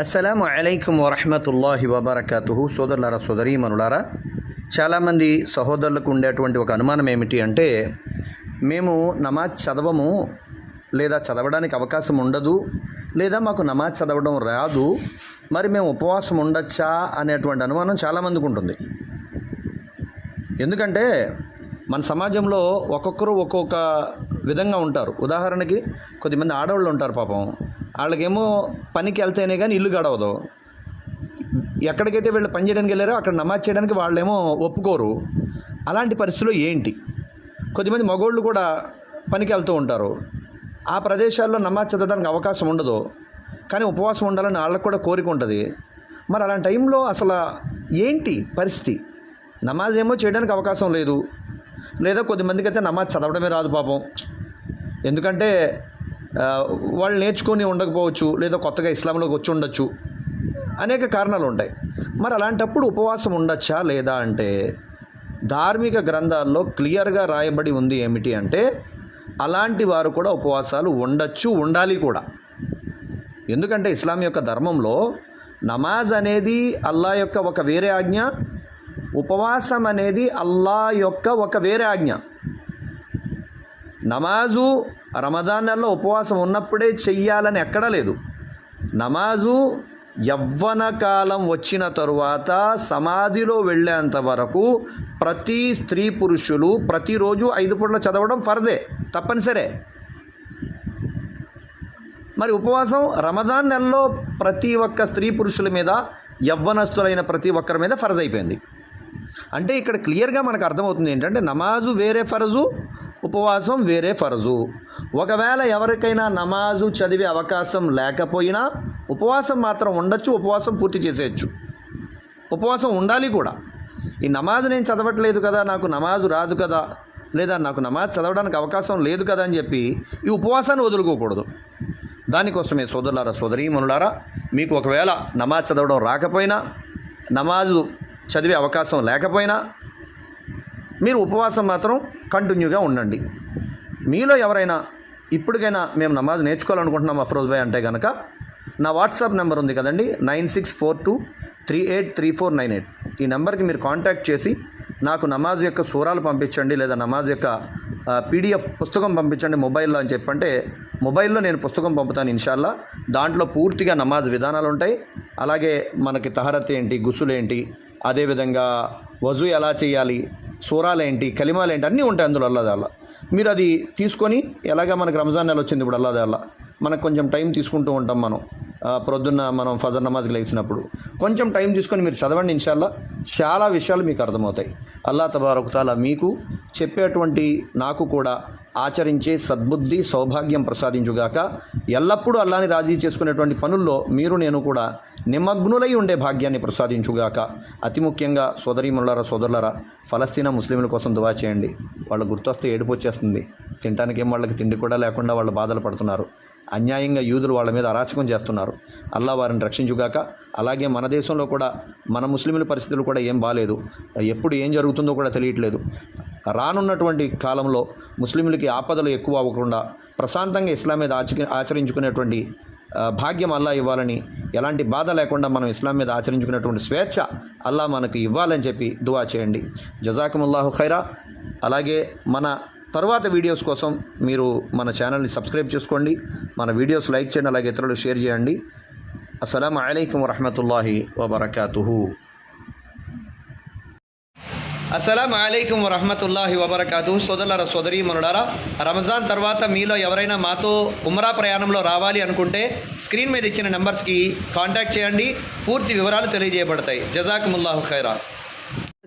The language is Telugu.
అస్సలం అయికం వరహమతుల్లాహి వబర్కతుహు. సోదరులారా సోదరీమనులారా చాలామంది సహోదరులకు ఉండేటువంటి ఒక అనుమానం ఏమిటి అంటే మేము నమాజ్ చదవము లేదా చదవడానికి అవకాశం ఉండదు లేదా మాకు నమాజ్ చదవడం రాదు మరి మేము ఉపవాసం ఉండొచ్చా అనేటువంటి అనుమానం చాలామందికి ఉంటుంది. ఎందుకంటే మన సమాజంలో ఒక్కొక్కరు ఒక్కొక్క విధంగా ఉంటారు. ఉదాహరణకి కొద్దిమంది ఆడవాళ్ళు ఉంటారు పాపం. వాళ్ళకేమో పనికి వెళ్తేనే కానీ ఇల్లు గడవదు. ఎక్కడికైతే వీళ్ళు పని చేయడానికి వెళ్ళారో అక్కడ నమాజ్ చేయడానికి వాళ్ళేమో ఒప్పుకోరు. అలాంటి పరిస్థితులు ఏంటి? కొద్దిమంది మగోళ్ళు కూడా పనికి వెళ్తూ ఉంటారు. ఆ ప్రదేశాల్లో నమాజ్ చదవడానికి అవకాశం ఉండదు. కానీ ఉపవాసం ఉండాలని వాళ్ళకు కూడా కోరిక ఉంటుంది. మరి అలాంటి టైంలో అసలు ఏంటి పరిస్థితి? నమాజ్ ఏమో చేయడానికి అవకాశం లేదు. లేదా కొద్దిమందికి అయితే నమాజ్ చదవడమే రాదు పాపం. ఎందుకంటే వాళ్ళు నేర్చుకొని ఉండకపోవచ్చు లేదా కొత్తగా ఇస్లాంలోకి వచ్చి ఉండొచ్చు. అనేక కారణాలు ఉంటాయి మరి అలాంటప్పుడు ఉపవాసం ఉండొచ్చా లేదా అంటే ధార్మిక గ్రంథాల్లో క్లియర్గా రాయబడి ఉంది ఏమిటి అంటే అలాంటి వారు కూడా ఉపవాసాలు ఉండొచ్చు ఉండాలి కూడా. ఎందుకంటే ఇస్లాం యొక్క ధర్మంలో నమాజ్ అనేది అల్లా యొక్క ఒక వేరే ఆజ్ఞ ఉపవాసం అనేది అల్లా యొక్క ఒక వేరే ఆజ్ఞ. నమాజు రమదాన్ నెలలో ఉపవాసం ఉన్నప్పుడే చెయ్యాలని ఎక్కడా లేదు. నమాజు యవ్వన కాలం వచ్చిన తరువాత సమాధిలో వెళ్ళేంత వరకు ప్రతి స్త్రీ పురుషులు ప్రతిరోజు ఐదు పూటలు చదవడం ఫర్జే తప్పనిసరే. మరి ఉపవాసం రమదాన్ నెలలో ప్రతి ఒక్క స్త్రీ పురుషుల మీద యవ్వనస్తులైన ప్రతి ఒక్కరి మీద ఫరజ్ అయిపోయింది అంటే ఇక్కడ క్లియర్గా మనకు అర్థమవుతుంది ఏంటంటే నమాజు వేరే ఫరజు ఉపవాసం వేరే ఫరజు. ఒకవేళ ఎవరికైనా నమాజు చదివే అవకాశం లేకపోయినా ఉపవాసం మాత్రం ఉండొచ్చు ఉపవాసం పూర్తి చేసేయచ్చు. ఉపవాసం ఉండాలి కూడా. ఈ నమాజ్ నేను చదవట్లేదు కదా నాకు నమాజు రాదు కదా లేదా నాకు నమాజ్ చదవడానికి అవకాశం లేదు కదా అని చెప్పి ఈ ఉపవాసాన్ని వదులుకోకూడదు. దానికోసమే సోదరులారా సోదరీమనులారా మీకు ఒకవేళ నమాజ్ చదవడం రాకపోయినా నమాజు చదివే అవకాశం లేకపోయినా మీరు ఉపవాసం మాత్రం కంటిన్యూగా ఉండండి. మీలో ఎవరైనా ఇప్పటికైనా మేము నమాజ్ నేర్చుకోవాలనుకుంటున్నాం అఫ్రోజ్ భాయ్ అంటే కనుక నా వాట్సాప్ నెంబర్ ఉంది కదండి nine six four two three eight three four nine eight. ఈ నెంబర్కి మీరు కాంటాక్ట్ చేసి నాకు నమాజ్ యొక్క సూరాలు పంపించండి లేదా నమాజ్ యొక్క పీడిఎఫ్ పుస్తకం పంపించండి మొబైల్లో అని చెప్పంటే మొబైల్లో నేను పుస్తకం పంపుతాను ఇన్షాల్లా. దాంట్లో పూర్తిగా నమాజ్ విధానాలు ఉంటాయి. అలాగే మనకి తహరత్ ఏంటి గుసులు ఏంటి అదేవిధంగా వజు ఎలా చేయాలి సూరాలేంటి ఏంటి అన్నీ ఉంటాయి అందులో అల్లాది అల్లా మీరు అది తీసుకొని ఎలాగ మనకి రంజాన్ నెల వచ్చింది ఇప్పుడు అల్లాది అల్లా మనకు కొంచెం టైం తీసుకుంటూ ఉంటాం మనం. ప్రొద్దున్న మనం ఫజర్ నమాజ్కి లేచినప్పుడు కొంచెం టైం తీసుకొని మీరు చదవండి ఇన్షాల్లా. చాలా విషయాలు మీకు అర్థమవుతాయి. అల్లా తబారకుతాల మీకు చెప్పేటువంటి నాకు కూడా ఆచరించే సద్బుద్ధి సౌభాగ్యం ప్రసాదించుగాక ఎల్లప్పుడూ అల్లాని రాజీ చేసుకునేటువంటి పనుల్లో మీరు నేను కూడా నిమగ్నులై ఉండే భాగ్యాన్ని ప్రసాదించుగాక. అతి ముఖ్యంగా సోదరీమల్లారా సోదరులరా ఫలస్తీనా ముస్లింల కోసం దువా చేయండి. వాళ్ళు గుర్తొస్తే ఏడుపు వచ్చేస్తుంది. తినడానికి ఏం వాళ్ళకి తిండి కూడా లేకుండా వాళ్ళు బాధలు పడుతున్నారు. అన్యాయంగా యూదులు వాళ్ళ మీద అరాచకం చేస్తున్నారు. అల్లా వారిని రక్షించుగాక. అలాగే మన దేశంలో కూడా మన ముస్లింల పరిస్థితులు కూడా ఏం బాగాలేదు ఎప్పుడు ఏం జరుగుతుందో కూడా తెలియట్లేదు. రానున్నటువంటి కాలంలో ముస్లింలకి ఆపదలు ఎక్కువ అవ్వకుండా ప్రశాంతంగా ఇస్లాం మీద ఆచ ఆచరించుకునేటువంటి భాగ్యం అల్లా ఇవ్వాలని ఎలాంటి బాధ లేకుండా మనం ఇస్లాం మీద ఆచరించుకునేటువంటి స్వేచ్ఛ అల్లా మనకు ఇవ్వాలని చెప్పి దువా చేయండి. జజాకముల్లాహు ఖైరా. అలాగే మన తరువాత వీడియోస్ కోసం మీరు మన ఛానల్ని సబ్స్క్రైబ్ చేసుకోండి. మన వీడియోస్ లైక్ చేయండి అలాగే ఇతరులు షేర్ చేయండి. అస్సలం అయికం వరహమతుల్లాహి వబర్కాతుహు. అస్సలం అయికం వరహమతుల్లాహి వబర్కాతు సోదరులారా సోదరి మనుడారా రంజాన్ తర్వాత మీలో ఎవరైనా మాతో ఉమరా ప్రయాణంలో రావాలి అనుకుంటే స్క్రీన్ మీద ఇచ్చిన నెంబర్స్కి కాంటాక్ట్ చేయండి. పూర్తి వివరాలు తెలియజేయబడతాయి. జజాకుముల్లాహు ఖైరా